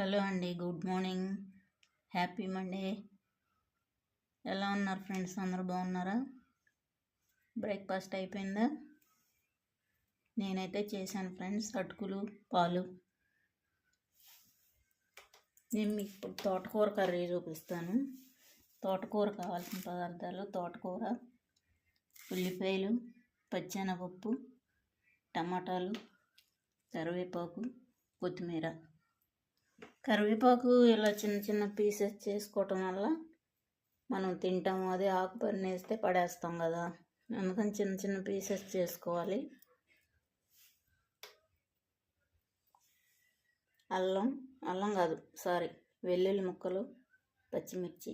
Hello అండి good morning. Happy Monday. ఎలా ఉన్నారు ఫ్రెండ్స్? అందరూ బాగున్నారా? బ్రేక్ఫాస్ట్ అయిపోయిందా? నేనైతే చేశాను ఫ్రెండ్స్ అటుకులు పాలు. నేను మీకు ఇప్పుడు తోటకూర కర్రీ చూపిస్తాను. తోటకూర కావాల్సిన పదార్థాలు తోటకూర ఉల్లిపాయలు పచ్చెనపప్పు టమాటాలు కరివేపాకు కొత్తిమీర. కరివేపాకు ఇలా చిన్న చిన్న పీసెస్ చేసుకోవటం వల్ల మనం తింటాము. అదే ఆకు వేస్తే పడేస్తాం కదా. అందుకని చిన్న చిన్న పీసెస్ చేసుకోవాలి. అల్లం అల్లం కాదు సారీ వెల్లుల్లి ముక్కలు పచ్చిమిర్చి.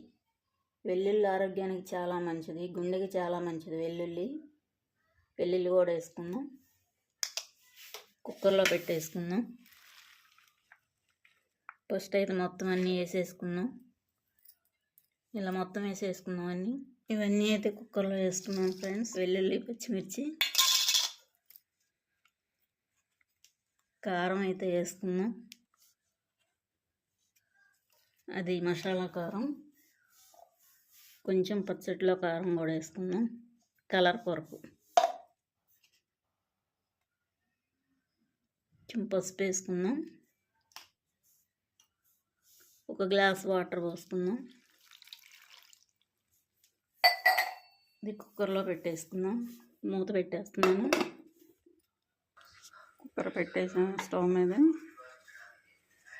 వెల్లుల్లి ఆరోగ్యానికి చాలా మంచిది. గుండెకి చాలా మంచిది. వెల్లుల్లి వెల్లుల్లి కూడా వేసుకుందాం. కుక్కర్లో పెట్టేసుకుందాం. ఫస్ట్ అయితే మొత్తం అన్నీ వేసేసుకుందాం. ఇలా మొత్తం వేసేసుకుందాం అన్నీ. ఇవన్నీ అయితే కుక్కర్లో వేస్తున్నాం ఫ్రెండ్స్. వెల్లుల్లి పచ్చిమిర్చి. కారం అయితే వేసుకుందాం. అది మసాలా కారం. కొంచెం పచ్చడిలో కారం కూడా వేసుకుందాం. కలర్ కొరకు. కొంచెం పసుపు వేసుకుందాం. ఒక గ్లాస్ వాటర్ పోసుకుందాం. ఇది కుక్కర్లో పెట్టేసుకుందాం. మూత పెట్టేస్తున్నాను. కుక్కర్ పెట్టేసాం స్టవ్ మీద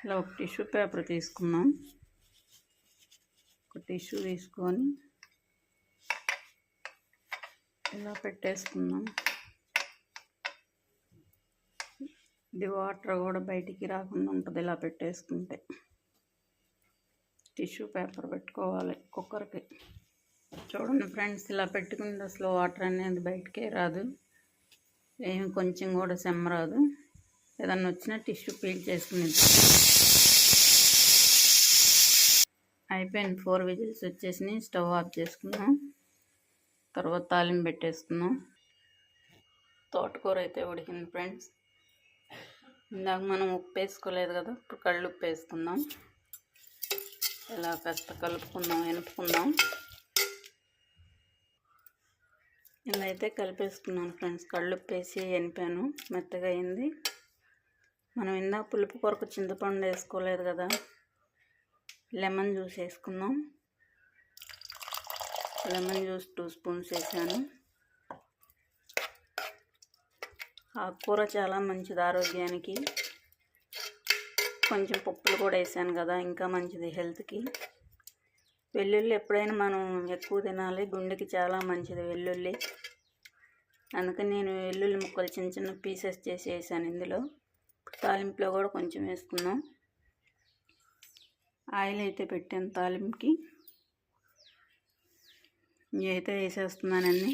ఇలా ఒక టిష్యూ పేపర్ తీసుకున్నాం ఒక టిష్యూ తీసుకొని ఇలా పెట్టేసుకుందాం. ఇది వాటర్ కూడా బయటికి రాకుండా ఉంటుంది ఇలా పెట్టేసుకుంటే. టిష్యూ పేపర్ పెట్టుకోవాలి కుక్కర్కి. చూడండి ఫ్రెండ్స్ ఇలా పెట్టుకుంటే అసలు వాటర్ అనేది బయటకే రాదు. ఏమి కొంచెం కూడా సెమ్మ రాదు. ఏదన్నా వచ్చినా టిష్యూ పీల్ చేసుకుని అయిపోయింది. ఫోర్ విజిల్స్ వచ్చేసి స్టవ్ ఆఫ్ చేసుకున్నాం. తర్వాత తాలింపు పెట్టేసుకున్నాం. తోటకూర అయితే ఉడికింది ఫ్రెండ్స్. ఇందాక మనం ఉప్పు వేసుకోలేదు కదా ఇప్పుడు కళ్ళు ఉప్పు వేసుకుందాం. ఇలా కాస్త కలుపుకుందాం ఎనుపుకుందాం. ఇలా అయితే కలిపేసుకున్నాను ఫ్రెండ్స్. కళ్ళు వేసి ఎనిపాను. మెత్తగా అయింది. మనం ఇందాక పులుపు కొరకు చింతపండు వేసుకోలేదు కదా. లెమన్ జ్యూస్ వేసుకుందాం. లెమన్ జ్యూస్ టూ స్పూన్స్ వేసాను. ఆకుకూర చాలా మంచిది ఆరోగ్యానికి. కొంచెం పప్పులు కూడా వేసాను కదా ఇంకా మంచిది హెల్త్కి. వెల్లుల్లి ఎప్పుడైనా మనం ఎక్కువ తినాలి గుండెకి చాలా మంచిది వెల్లుల్లి. అందుకని నేను వెల్లుల్లి ముక్కలు చిన్న చిన్న పీసెస్ చేసి వేసాను ఇందులో. తాలింపులో కూడా కొంచెం వేసుకున్నాం. ఆయిల్ అయితే పెట్టాను తాలింపుకి. అయితే వేసేస్తున్నానండి.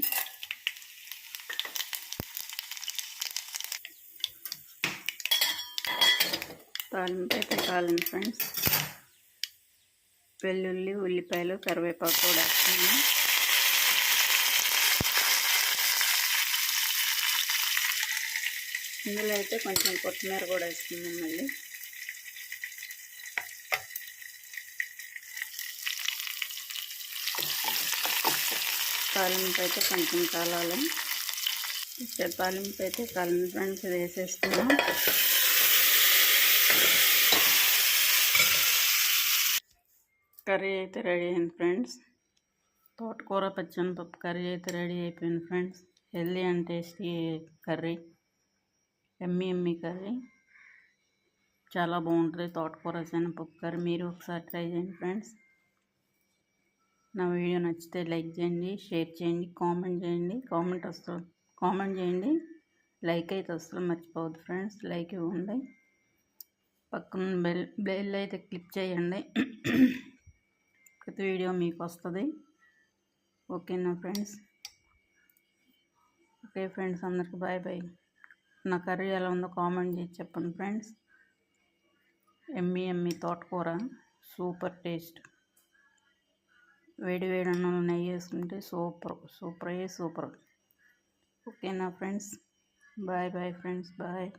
తాలింపు అయితే కాలండి ఫ్రెండ్స్ వెల్లుల్లి ఉల్లిపాయలు కరివేపాకు కూడా వస్తుంది ఇందులో అయితే కొంచెం కొత్తిమీర కూడా వస్తుంది మళ్ళీ. తాలింపు అయితే కొంచెం కాలాలి. తాలింపు అయితే కాలం ఫ్రెండ్స్ వేసేస్తున్నాం కర్రీ అయితే రెడీ అయింది ఫ్రెండ్స్. తోటకూర పచ్చనిపప్పు కర్రీ అయితే రెడీ అయిపోయింది friends. Healthy and tasty curry. Yummy yummy curry. చాలా బాగుంటుంది తోటకూర శనగపప్పు కర్రీ. మీరు ఒకసారి ట్రై చేయండి ఫ్రెండ్స్. నా వీడియో నచ్చితే లైక్ చేయండి షేర్ చేయండి కామెంట్ చేయండి. కామెంట్ వస్తుంది కామెంట్ చేయండి. లైక్ అయితే వస్తుంది మర్చిపోవద్దు ఫ్రెండ్స్. లైక్ ఇవ్వండి. పక్కన బెల్ బెల్ అయితే క్లిక్ చేయండి. ప్రతి వీడియో మీకు వస్తుంది ఓకేనా ఫ్రెండ్స్? ఓకే ఫ్రెండ్స్ అందరికి బాయ్ బాయ్. నా కర్రీ ఎలా ఉందో కామెంట్ చేసి చెప్పండి ఫ్రెండ్స్. ఎమ్మి ఎమ్మి తోటకూర సూపర్ టేస్ట్. వేడి వేడి అన్నం నెయ్యి వేసుకుంటే సూపర్ సూపర్ అయ్యే సూపర్. ఓకేనా friends? Bye bye friends bye.